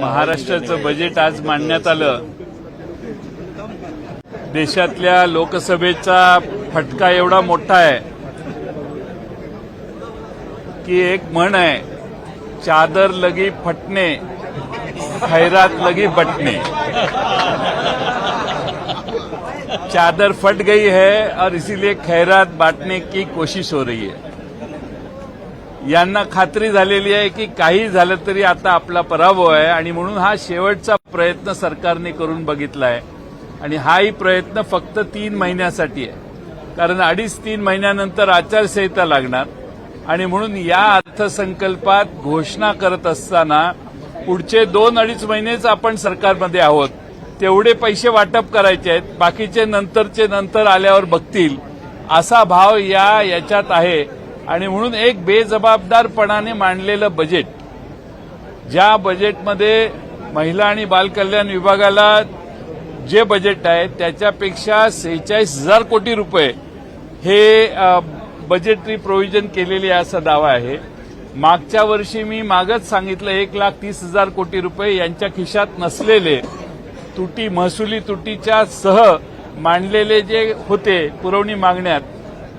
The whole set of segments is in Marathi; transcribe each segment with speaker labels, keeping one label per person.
Speaker 1: महाराष्ट्राचं बजेट आज मांडण्यात आलं. देशातल्या लोकसभेचा फटका एवढा मोठा आहे की एक म्हण आहे चादर लगी फटणे खैरात लगी बटणे. चादर फट गई है और इसीलिए खैरात बांटने की कोशिश हो रही है। यांना खात्री झालेली आहे की काही झालं तरी आता आपला पराभव आहे आणि म्हणून हा शेवटचा प्रयत्न सरकारने करून बघितला आहे आणि हाही प्रयत्न फक्त तीन महिन्यासाठी आहे. कारण अडीच तीन महिन्यानंतर आचारसंहिता लागणार. आणि म्हणून या अर्थसंकल्पात घोषणा करत असताना पुढचे दोन अडीच महिनेच आपण सरकारमध्ये आहोत. तेवढे पैसे वाटप करायचे आहेत. बाकीचे नंतरचे नंतर आल्यावर बघतील. असा भाव या याच्यात आहे. आणि म्हणून एक बेजबाबदारपणाने मांडलेलं बजेट ज्या बजेटमध्ये महिला आणि बालकल्याण विभागाला जे बजेट आहे त्याच्यापेक्षा सेहेचाळीस हजार कोटी रुपये हे बजेटरी प्रोव्हिजन केलेली आहे असा दावा आहे. मागच्या वर्षी मी मागच सांगितलं एक लाख तीस हजार कोटी रुपये यांच्या खिशात नसलेले तुटी महसुली तुटीच्या सह मांडलेले जे होते पुरवणी मागण्यात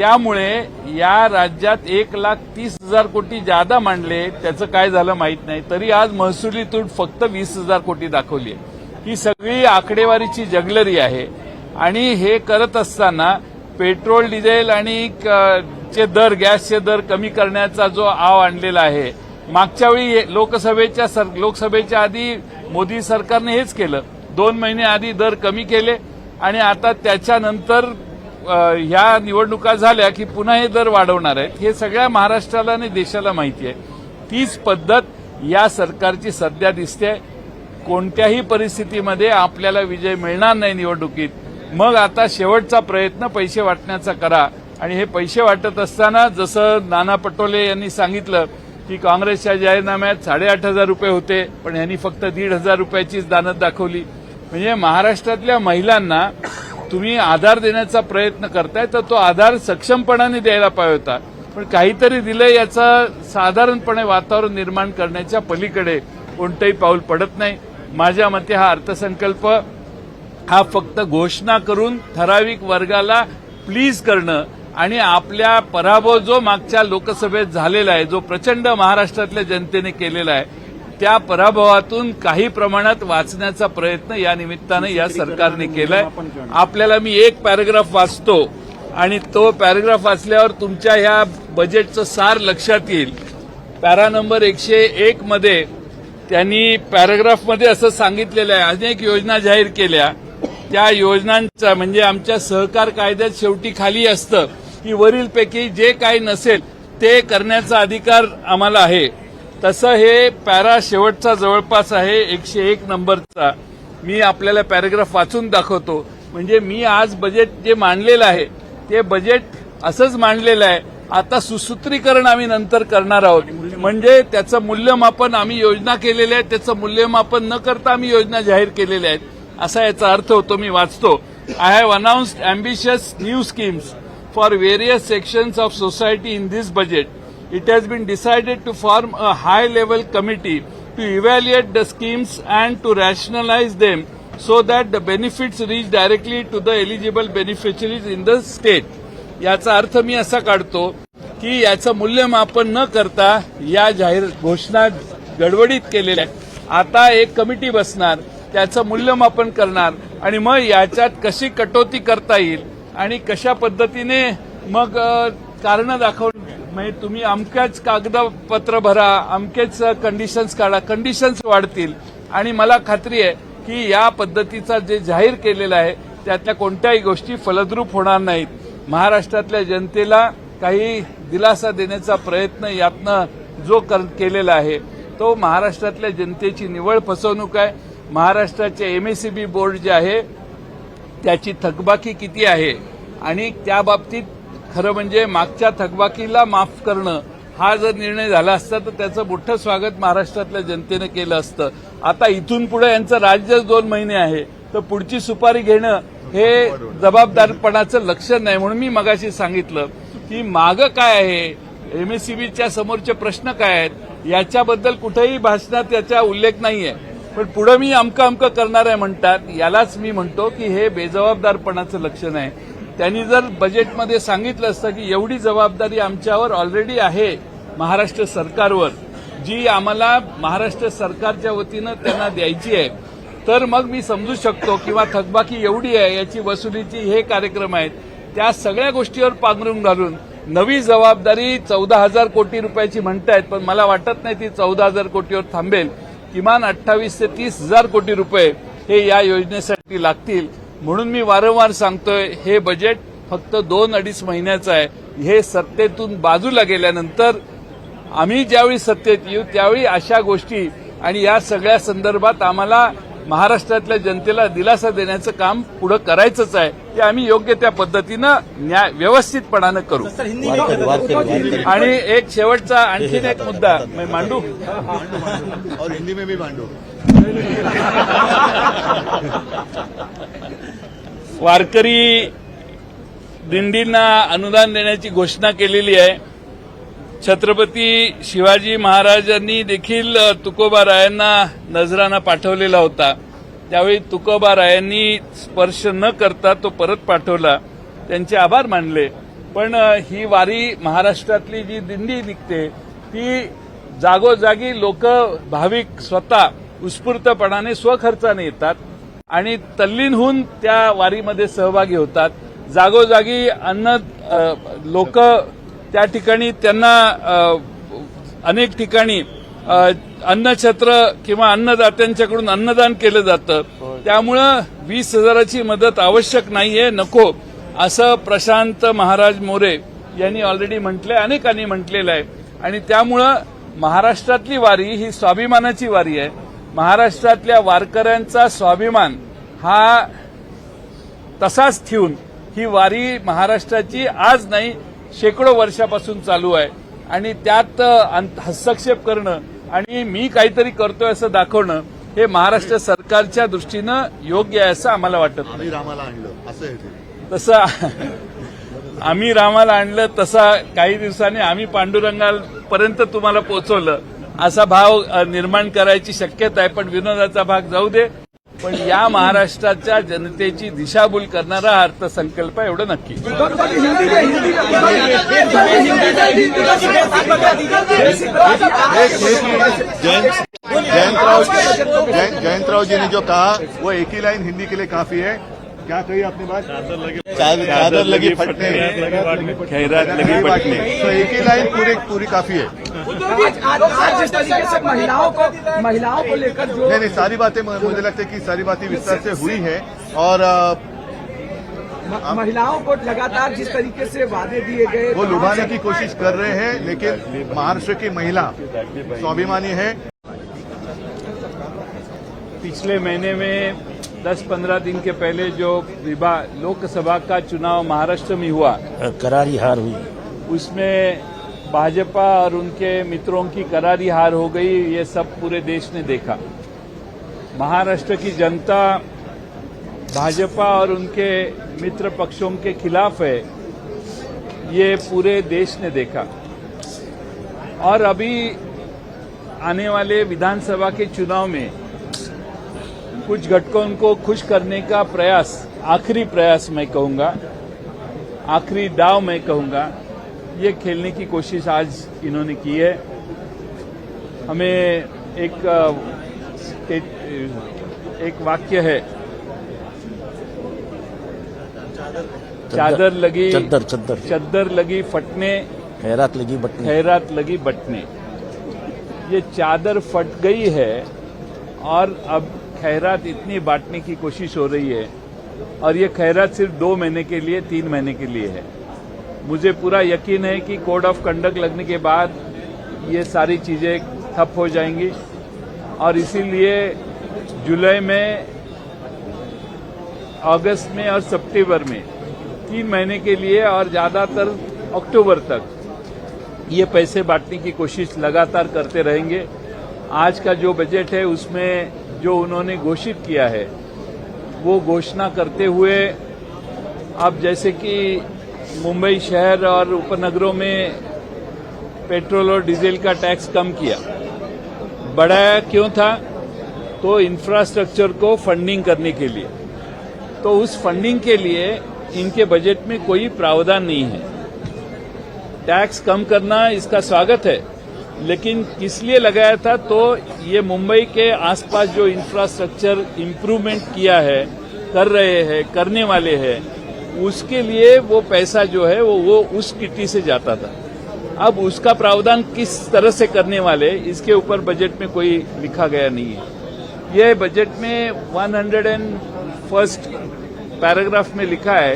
Speaker 1: त्यामुळे या राज्यात एक लाख तीस हजार कोटी जादा मांडले त्याचं काय झालं माहीत नाही. तरी आज महसुली तूट फक्त वीस हजार कोटी दाखवली आहे. ही सगळी आकडेवारीची जगलरी आहे. आणि हे करत असताना पेट्रोल डिझेल आणि क- चे दर गॅसचे दर कमी करण्याचा जो आव आणलेला आहे मागच्या वेळी लोकसभेच्या सर- लोकसभेच्या आधी मोदी सरकारने हेच केलं. दोन महिने आधी दर कमी केले आणि आता त्याच्यानंतर ह्या निवडणुका झाल्या की पुन्हा हे दर वाढवणार आहेत. हे सगळ्या महाराष्ट्राला आणि देशाला माहिती आहे. तीच पद्धत या सरकारची सध्या दिसते. कोणत्याही परिस्थितीमध्ये आपल्याला विजय मिळणार नाही निवडणुकीत. मग आता शेवटचा प्रयत्न पैसे वाटण्याचा करा. आणि हे पैसे वाटत असताना जसं नाना पटोले यांनी सांगितलं की काँग्रेसच्या जाहीरनाम्यात साडेआठ हजार रुपये होते पण यांनी फक्त दीड हजार रुपयाचीच दानत दाखवली. म्हणजे महाराष्ट्रातल्या महिलांना तुम्ही आधार देण्याचा प्रयत्न करताय तर तो आधार सक्षमपणाने द्यायला पाहिजे होता. पण काहीतरी दिलं याचं साधारणपणे वातावरण निर्माण करण्याच्या पलीकडे कोणतंही पाऊल पडत नाही. माझ्या मते हा अर्थसंकल्प हा फक्त घोषणा करून ठराविक वर्गाला प्लीज करणं आणि आपल्या पराभव जो मागच्या लोकसभेत झालेला आहे जो प्रचंड महाराष्ट्रातल्या जनतेने केलेला आहे त्या पराभवातून काही प्रमाणात वाचण्याचा प्रयत्न या निमित्तानं या सरकारने केलाय. आपल्याला मी एक पॅराग्राफ वाचतो आणि तो पॅराग्राफ वाचल्यावर तुमच्या ह्या बजेटचं सार लक्षात येईल. पॅरा नंबर एकशे एक मध्ये त्यांनी पॅराग्राफमध्ये असं सांगितलेलं आहे. अनेक योजना जाहीर केल्या. त्या योजनांचा म्हणजे आमच्या सहकार कायद्यात शेवटी खाली असतं की वरीलपैकी जे काही नसेल ते करण्याचा अधिकार आम्हाला आहे. तसं हे पॅरा शेवटचा जवळपास आहे एकशे एक नंबरचा. मी आपल्याला पॅराग्राफ वाचून दाखवतो. म्हणजे मी आज बजेट जे मांडलेलं आहे ते बजेट असंच मांडलेलं आहे. आता सुसूत्रीकरण आम्ही नंतर करणार आहोत. म्हणजे त्याचं मूल्यमापन आम्ही योजना केलेल्या आहेत त्याचं मूल्यमापन न करता आम्ही योजना जाहीर केलेल्या आहेत. असा याचा अर्थ होतो मी वाचतो. I have announced ambitious new schemes for various sections of society in this budget it has been decided to form a high level committee to evaluate the schemes and to rationalize them so that the benefits reach directly to the eligible beneficiaries in the state याचा अर्थ मी असा काढतो की याचं मूल्यमापन न करता या जाहीर घोषणा गडबडीत केलेल्या आता एक कमिटी बसणार त्याचं मूल्यमापन करणार आणि मग याच्यात कशी कटोती करता येईल आणि कशा पद्धतीने मग कारणं दाखवून म्हणजे तुम्ही अमक्याच कागदपत्र भरा अमकेच कंडिशन्स काढा. कंडिशन्स वाढतील. आणि मला खात्री आहे की या पद्धतीचा जे जाहीर केलेलं आहे त्यातल्या कोणत्याही गोष्टी फलद्रूप होणार नाहीत. महाराष्ट्रातल्या जनतेला काही दिलासा देण्याचा प्रयत्न यातनं जो कर केलेला आहे तो महाराष्ट्रातल्या जनतेची निवळ फसवणूक आहे. महाराष्ट्राचे एमएससीबी बोर्ड जे आहे त्याची थकबाकी किती आहे? आणि त्या बाबतीत खरं म्हणजे मागच्या थकबाकीला माफ करणं हा जर निर्णय झाला असता तर त्याचं मोठं स्वागत महाराष्ट्रातल्या जनतेनं केलं असतं. आता इथून पुढे यांचं राज्यच दोन महिने आहे तर पुढची सुपारी घेणं हे जबाबदारपणाचं लक्षण नाही. म्हणून मी मगाशी सांगितलं की मागं काय आहे? एमएससीबीच्या समोरचे प्रश्न काय आहेत? याच्याबद्दल कुठेही भाषणात याचा उल्लेख नाहीये. पण पुढं मी अमकं अमकं करणार आहे म्हणतात यालाच मी म्हणतो की हे बेजबाबदारपणाचं लक्षण आहे. त्यांनी जर बजेटमध्ये सांगितलं असतं की एवढी जबाबदारी आमच्यावर ऑलरेडी आहे महाराष्ट्र सरकारवर जी आम्हाला महाराष्ट्र सरकारच्या वतीनं त्यांना द्यायची आहे तर मग मी समजू शकतो किंवा थकबाकी एवढी आहे याची वसुलीची हे कार्यक्रम आहेत त्या सगळ्या गोष्टीवर पांघरून घालून नवी जबाबदारी चौदा हजार कोटी रुपयाची म्हणतायत पण मला वाटत नाही ती चौदा हजार कोटीवर थांबेल. किमान अठ्ठावीस ते तीस हजार कोटी रुपये हे या योजनेसाठी लागतील. म्हणून मी वारंवार सांगतोय हे बजेट फक्त दोन अडीच महिन्याचं आहे. हे सत्तेतून बाजूला गेल्यानंतर आम्ही ज्यावेळी सत्तेत येऊ त्यावेळी अशा गोष्टी आणि या सगळ्या संदर्भात आम्हाला महाराष्ट्रातल्या जनतेला दिलासा देण्याचं काम पुढे करायचंच आहे. ते आम्ही योग्य त्या पद्धतीनं न्याय व्यवस्थितपणानं करू. आणि एक शेवटचा आणखीन एक मुद्दा. मी मांडू?
Speaker 2: और हिंदी में भी बांटो
Speaker 1: वारकरी दिंडींना अनुदान देण्याची घोषणा केलेली आहे. छत्रपती शिवाजी महाराजांनी देखील तुकोबारायांना नजराना पाठवलेला होता. त्यावेळी तुकोबारायांनी स्पर्श न करता तो परत पाठवला. त्यांचे आभार मानले. पण ही वारी महाराष्ट्रातली जी दिंडी निघते ती जागोजागी लोक भाविक स्वतः उत्स्फूर्तपणाने स्वखर्चाने येतात आणि तल्लीन होऊन त्या वारीमध्ये सहभागी होतात. जागोजागी अन्न लोक त्या ठिकाणी त्यांना अनेक ठिकाणी अन्नछत्र किंवा अन्नदात्यांच्याकडून अन्नदान केलं जातं. त्यामुळं वीस हजाराची मदत आवश्यक नाहीये नको. असं प्रशांत महाराज मोरे यांनी ऑलरेडी म्हटलंय अनेकांनी म्हटलेलं आहे. आणि त्यामुळं महाराष्ट्रातली वारी ही स्वाभिमानाची वारी आहे. महाराष्ट्रातल्या वारकऱ्यांचा स्वाभिमान हा तसाच ठेवून ही वारी महाराष्ट्राची आज नाही शेकडो वर्षापासून चालू आहे. आणि त्यात हस्तक्षेप करणं आणि मी काहीतरी करतोय असं दाखवणं हे महाराष्ट्र सरकारच्या दृष्टीनं योग्य आहे असं आम्हाला वाटत नाही.
Speaker 2: आम्ही रामाला आणलं असं
Speaker 1: तसं आम्ही रामाला आणलं तसा काही दिवसांनी आम्ही पांडुरंगापर्यंत तुम्हाला पोहोचवलं. असा भाव निर्माण करायची शक्यता आहे पण विनोदाचा भाग जाऊ दे. पण या महाराष्ट्राच्या जनतेची दिशाभूल करणारा हा अर्थसंकल्प आहे, एवढं नक्की.
Speaker 2: जयंत जयंतराव जयंतराव जी ने जो कहा वो एक ही लाइन हिंदी के लिए काफी है। क्या कही आपने बात?
Speaker 3: चादर
Speaker 2: चादर लगी फटने।
Speaker 1: खैरात लगी पटने
Speaker 2: तो एक ही लाइन पूरी पूरी काफ़ी है।
Speaker 4: जिस तरीके से महिलाओं को महिलाओं को लेकर जो
Speaker 2: नहीं नहीं सारी बातें मुझे लगता है कि सारी बातें विस्तार से हुई है। और
Speaker 4: महिलाओं को लगातार जिस तरीके से वादे दिए गए
Speaker 2: वो लुभाने की कोशिश कर रहे हैं लेकिन महाराष्ट्र की महिला स्वाभिमानी है।
Speaker 1: पिछले महीने में 10-15 दिन के पहले जो विभाग लोकसभा का चुनाव महाराष्ट्र में हुआ
Speaker 3: करारी हार हुई।
Speaker 1: उसमें भाजपा और उनके मित्रों की करारी हार हो गई ये सब पूरे देश ने देखा। महाराष्ट्र की जनता भाजपा और उनके मित्र पक्षों के खिलाफ है ये पूरे देश ने देखा। और अभी आने वाले विधानसभा के चुनाव में कुछ घटकों को खुश करने का प्रयास आखिरी प्रयास मैं कहूँगा आखिरी दाव मैं कहूँगा ये खेलने की कोशिश आज इन्होंने की है। हमें एक एक वाक्य है। चादर लगी
Speaker 3: चद्दर चद्दर।
Speaker 1: चद्दर लगी फटने
Speaker 3: खैरात लगी बटने।
Speaker 1: खैरात लगी बटने। ये चादर फट गई है और अब खैरात इतनी बांटने की कोशिश हो रही है और ये खैरात सिर्फ़ दो महीने के लिए, तीन महीने के लिए है। मुझे पूरा यकीन है कि कोड ऑफ़ कंडक्ट लगने के बाद ये सारी चीज़ें ठप हो जाएँगी और इसीलिए जुलाई में, अगस्त में और सितंबर में, तीन महीने के लिए और ज़्यादातर अक्टूबर तक ये पैसे बांटने की कोशिश लगातार करते रहेंगे। आज का जो बजट है, उसमें जो उन्होंने घोषित किया है, वो घोषणा करते हुए अब जैसे कि मुंबई शहर और उपनगरों में पेट्रोल और डीजल का टैक्स कम किया। बढ़ाया क्यों था? तो इंफ्रास्ट्रक्चर को फंडिंग करने के लिए। तो उस फंडिंग के लिए इनके बजट में कोई प्रावधान नहीं है। टैक्स कम करना इसका स्वागत है। लेकिन किस लिए लगाया था तो ये मुंबई के आसपास जो इंफ्रास्ट्रक्चर इम्प्रूवमेंट किया है, कर रहे हैं, करने वाले हैं, उसके लिए वो पैसा जो है वो वो उस किट्टी से जाता था। अब उसका प्रावधान किस तरह से करने वाले, इसके ऊपर बजट में कोई लिखा गया नहीं है। यह बजट में 101 एंड फ़र्स्ट पैराग्राफ में लिखा है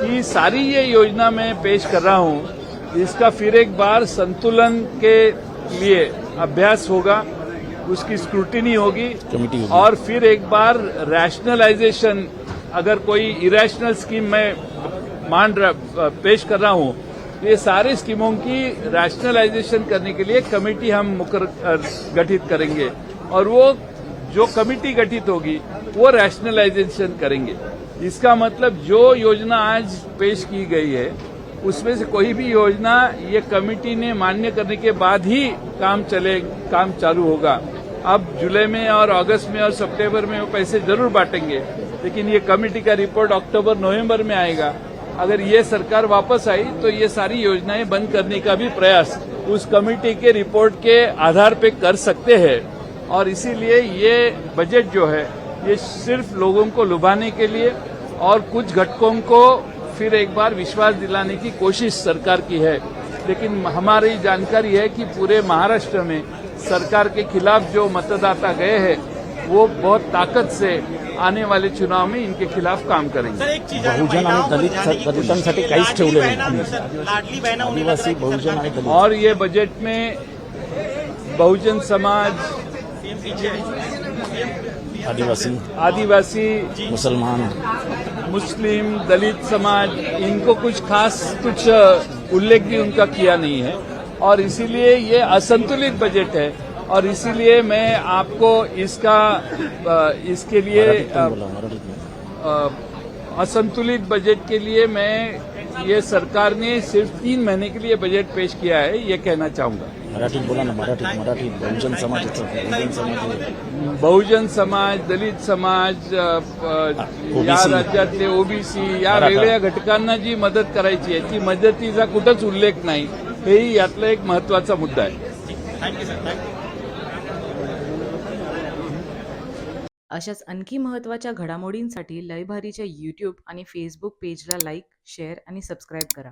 Speaker 1: कि सारी ये योजना मैं पेश कर रहा हूँ इसका फिर एक बार संतुलन के लिए अभ्यास होगा उसकी स्क्रूटिनी होगी
Speaker 3: कमेटी होगी।
Speaker 1: और फिर एक बार रैशनलाइजेशन अगर कोई इरेशनल स्कीम मैं मान रहा- पेश कर रहा हूँ तो ये सारी स्कीमों की रैशनलाइजेशन करने के लिए कमेटी हम मुकर गठित करेंगे और वो जो कमेटी गठित होगी वो रैशनलाइजेशन करेंगे इसका मतलब जो योजना आज पेश की गई है उसमें से कोई भी योजना, ये कमेटी ने मान्य करने के बाद ही काम चले, काम चालू होगा। अब जुलाई में और अगस्त में और सितंबर में वो पैसे ज़रूर बांटेंगे, लेकिन ये कमेटी का रिपोर्ट अक्टूबर, नवंबर में आएगा। अगर ये सरकार वापस आई तो ये सारी योजनाएँ बंद करने का भी प्रयास उस कमेटी के रिपोर्ट के आधार पे कर सकते हैं। और इसीलिए ये बजट जो है, ये सिर्फ़ लोगों को लुभाने के लिए और कुछ घटकों को फिर एक बार विश्वास दिलाने की कोशिश सरकार की है। लेकिन हमारी जानकारी है कि पूरे महाराष्ट्र में सरकार के खिलाफ जो मतदाता गए हैं वो बहुत ताकत से आने वाले चुनाव में इनके खिलाफ काम करेंगे।
Speaker 3: बहुजन आणि दलित दलितांसाठी काहीच आदिवासी बहुजन आणि दलित.
Speaker 1: और ये बजट में बहुजन समाज।
Speaker 3: आदिवासी।
Speaker 1: आदिवासी।
Speaker 3: मुसलमान।
Speaker 1: मुस्लिम दलित समाज इनको कुछ खास कुछ उल्लेख भी उनका किया नहीं है। और इसीलिए ये असंतुलित बजट है। और इसीलिए मैं आपको इसका इसके लिए असंतुलित बजट के लिए मैं ये सरकार ने सिर्फ़ तीन महीने के लिए बजट पेश किया है ये कहना चाहूँगा।
Speaker 3: मराठीत बोला ना मराठीत मराठीत बहुजन समाजाचं बहुजन समाज
Speaker 1: बहुजन समाज दलित समाज. या राज्यातले ओबीसी या. वेगळ्या घटकांना जी मदत करायची आहे ती मदतीचा कुठंच उल्लेख नाही. हेही यातला एक महत्त्वाचा मुद्दा आहे.
Speaker 5: थँक्यू सर थँक्यू
Speaker 6: अशाच आणखी महत्त्वाच्या घडामोडींसाठी लयभारीच्या यूट्यूब आणि फेसबुक पेजला लाईक शेअर आणि सबस्क्राईब करा.